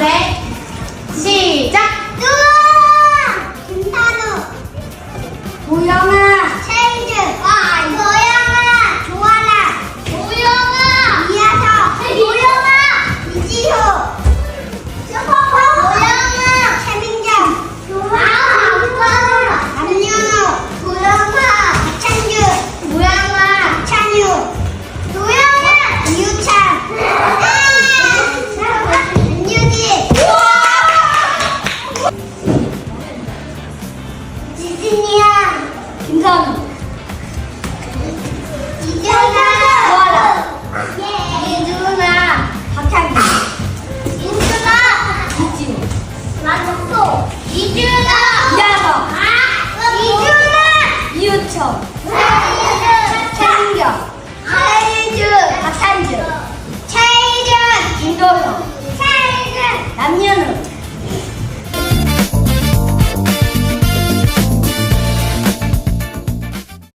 네. 시작! 우와! 김판우! 우영아! 지진이야, 김선우, 이준아, 조아라, 이준아, 박찬규, 인준아, 이지우, 나줬어, 이준아, 이하서, 이준아, 이유철,